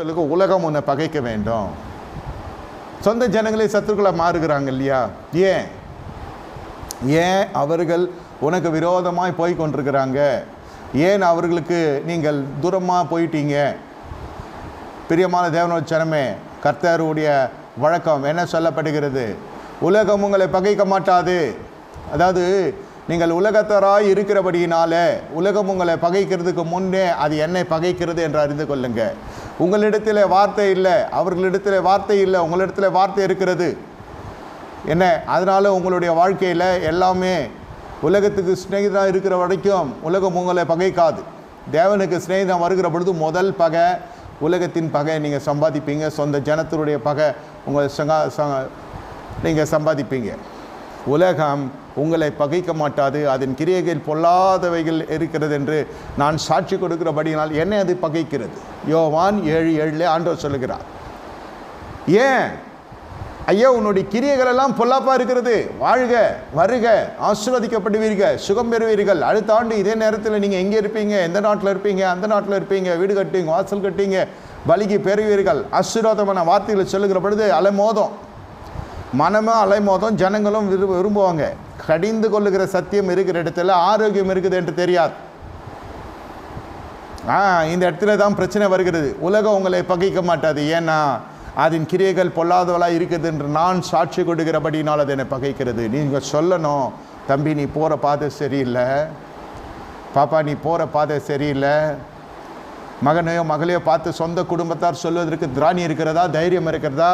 உலகம் உன்னை பகைக்க வேண்டும். சொந்த ஜனங்களே சத்துருக்களை மாறுகிறாங்க இல்லையா? ஏன்? ஏன் அவர்கள் உனக்கு விரோதமாய் போய் கொண்டிருக்கிறாங்க? ஏன் அவர்களுக்கு நீங்கள் தூரமாக போயிட்டீங்க? பிரியமான தேவனோட சனமே கர்த்தருடைய வழக்கம் என்ன சொல்லப்படுகிறது? உலகம் உங்களை பகைக்க மாட்டாது. அதாவது நீங்கள் உலகத்தராய் இருக்கிறபடியினால உலகம் உங்களை பகைக்கிறதுக்கு முன்னே அது என்னை பகைக்கிறது என்று அறிந்து கொள்ளுங்கள் உங்களிடத்தில் வார்த்தை இல்லை அவர்களிடத்தில் வார்த்தை இல்லை உங்களிடத்தில் வார்த்தை இருக்கிறது. என்ன? அதனால் உங்களுடைய வாழ்க்கையில் எல்லாமே உலகத்துக்கு சிநேகிதராக இருக்கிற வரைக்கும் உலகம் உங்களை பகைக்காது. தேவனுக்கு சிநேகிதம் வருகிற பொழுது முதல் பகை உலகத்தின் பகை. நீங்கள் சம்பாதிப்பீங்க சொந்த ஜனத்தினுடைய பகை உங்கள் சங்கா ச- நீங்கள் சம்பாதிப்பீங்க. உலகம் உங்களை பகைக்க மாட்டாது அதன் கிரியைகள் பொல்லாதவைகள் இருக்கிறது என்று நான் சாட்சி கொடுக்கிறபடியினால் என்னை அது பகைக்கிறது. யோவான் ஏழு ஏழில் ஆண்டவர் சொல்லுகிறார். ஏன்? ஐயா உன்னுடைய கிரியைகள் எல்லாம் பொல்லாப்பா இருக்கிறது. வாழ்க வருக ஆசீர்வதிக்கப்படுவீர்கள் சுகம் பெறுவீர்கள். அடுத்த ஆண்டு இதே நேரத்தில் நீங்கள் எங்கே இருப்பீங்க? எந்த நாட்டில் இருப்பீங்க? அந்த நாட்டில் இருப்பீங்க. வீடு கட்டுவீங்க வாசல் கட்டுவீங்க பலிக்கு பெறுவீர்கள். ஆசீர்வாதமான வார்த்தைகளை சொல்லுகிற பொழுது அலைமோதம் மனமும் அலைமோதம் ஜனங்களும் விரு விரும்புவாங்க. கடிந்து கொள்ளுகிற சத்தியம் இருக்கிற இடத்துல ஆரோக்கியம் இருக்குது என்று தெரியாது. ஆ இந்த இடத்துல தான் பிரச்சனை வருகிறது. உலகம் உங்களை பகைக்க மாட்டாது. ஏன்னா அதன் கிரியைகள் பொல்லாதவளாக இருக்குது என்று நான் சாட்சி கொடுக்கிறபடினால் அது என்னை பகைக்கிறது. நீங்கள் சொல்லணும். தம்பி நீ போகிற பாதை சரியில்லை. பாப்பா நீ போகிற பாதை சரியில்லை. மகனையோ மகளையோ பார்த்து சொந்த குடும்பத்தார் சொல்வதற்கு திராணி இருக்கிறதா? தைரியம் இருக்கிறதா?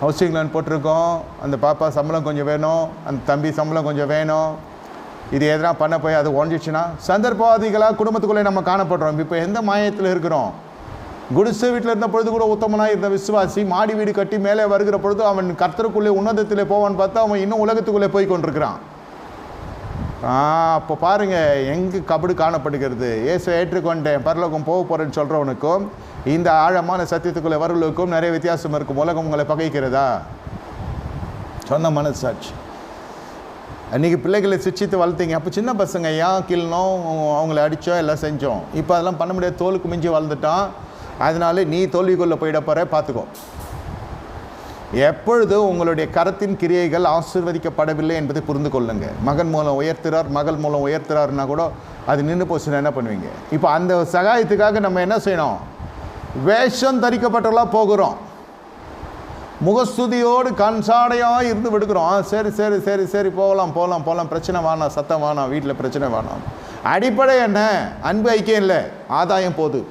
ஹவுசிங் லோன் போட்டிருக்கோம். அந்த பாப்பா சம்பளம் கொஞ்சம் வேணும். அந்த தம்பி சம்பளம் கொஞ்சம் வேணும். இது எதனா பண்ண போய் அது ஒழிஞ்சிச்சுன்னா சந்தர்ப்பவாதிகளாக குடும்பத்துக்குள்ளே நம்ம காணப்படுறோம். இப்போ எந்த மாயத்தில் இருக்கிறோம்? குடிசை வீட்டில் இருந்த பொழுது கூட உத்தமனாக இருந்த விசுவாசி மாடி வீடு கட்டி மேலே வருகிற பொழுது அவன் கர்த்தருக்குள்ளே உன்னதத்தில் போவான்னு பார்த்தா அவன் இன்னும் உலகத்துக்குள்ளே போய் கொண்டிருக்கிறான். அப்போ பாருங்க எங்கே கபடு காணப்படுகிறது? ஏசு ஏற்றுக்கொண்டேன். பரலோகம் போக போகிறேன்னு சொல்கிறவனுக்கும் இந்த ஆழமான சத்தியத்துக்குள்ளே வரலுக்கும் நிறைய வித்தியாசம் இருக்கும். உலகம் உங்களை பகைக்கிறதா? சொன்ன மனசாட்சி. அன்றைக்கி பிள்ளைகளை சிச்சித்து வளர்த்தீங்க. அப்போ சின்ன பசங்க ஏன் கிள்ளணும்? அவங்கள அடித்தோம் எல்லாம் செஞ்சோம் இப்போ அதெல்லாம் பண்ண முடியாது. தோலுக்கு மிஞ்சி வளர்ந்துட்டான் அதனால நீ தோல்விக்குள்ளே போயிட போகிற பார்த்துக்கோ எப்பொழுதும் உங்களுடைய கரத்தின் கிரியைகள் ஆசீர்வதிக்கப்படவில்லை என்பதை புரிந்து கொள்ளுங்க. மகன் மூலம் உயர்த்துறார் மகள் மூலம் உயர்த்துறாருன்னா கூட அது நின்று போச்சுன்னா என்ன பண்ணுவீங்க? இப்போ அந்த சகாயத்துக்காக நம்ம என்ன செய்யணும்? வேஷம் தரிக்கப்பட்டவர்களாக போகிறோம். முகஸ்துதியோடு கண்சாடையாக இருந்து விடுக்கிறோம் ஆ, சரி சரி சரி சரி போகலாம் போகலாம் போகலாம். பிரச்சனை வேணாம் சத்தம் வேணாம் வீட்டில் பிரச்சனை வேணாம். அடிப்படை என்ன? அன்பு ஐக்கியம் இல்லை. ஆதாயம் போது